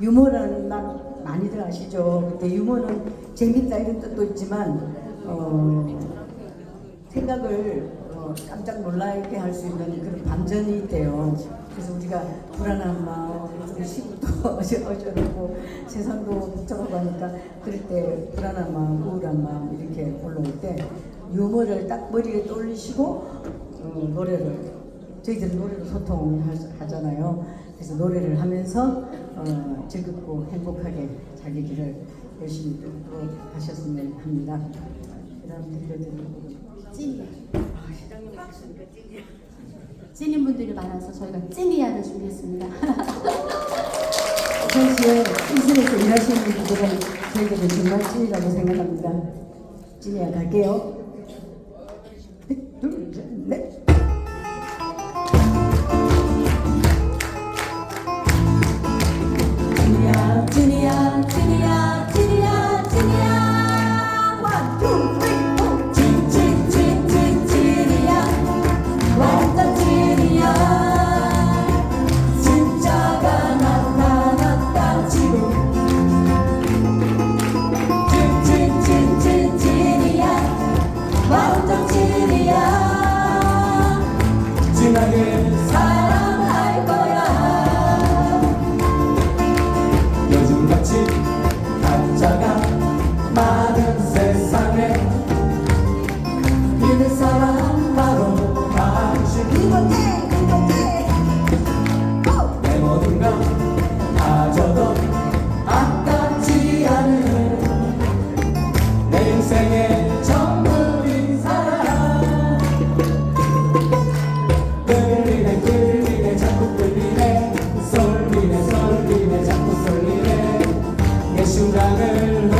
유머라는 말 많이들 아시죠? 근데 유머는 재밌다 이런 뜻도 있지만 어, 생각을 어, 깜짝 놀라게 할 수 있는 그런 반전이 있대요. 그래서 우리가 불안한 마음, 좀 시부도 어지러고 세상도 복잡하고 하니까 그럴 때 불안한 마음, 우울한 마음 이렇게 올라올 때 유머를 딱 머리에 떠올리시고 어, 노래를 저희들은 노래로 소통하잖아요. 그래서 노래를 하면서 어, 즐겁고 행복하게 자기 길을 열심히 또 하셨으면 합니다. 그다음 들려드리고 찐이야. 아, 시장님 하셨으니까 찐이야. 찐인 분들이 많아서 저희가 찐이야를 준비했습니다. 평소에 인생에서 일하시는 분들은 저희들은 정말 찐이라고 생각합니다. 찐이야 갈게요. 사랑을 순간을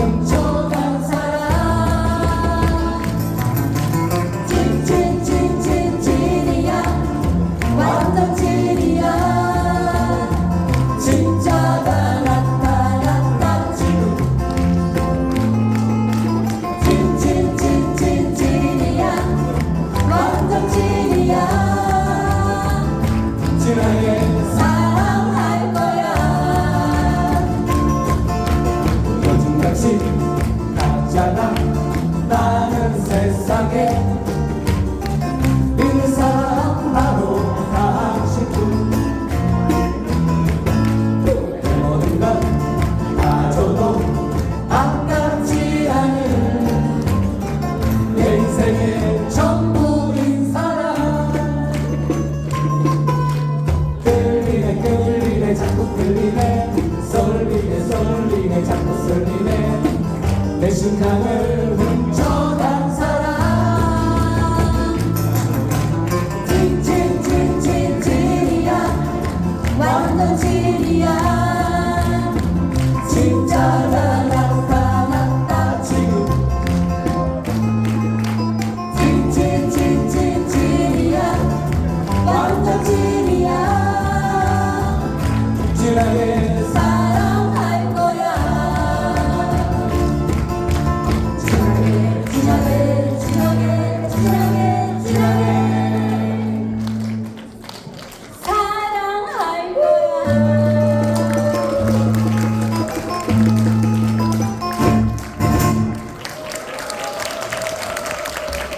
울리네 자꾸 쓸리네 내 순간을 훔쳐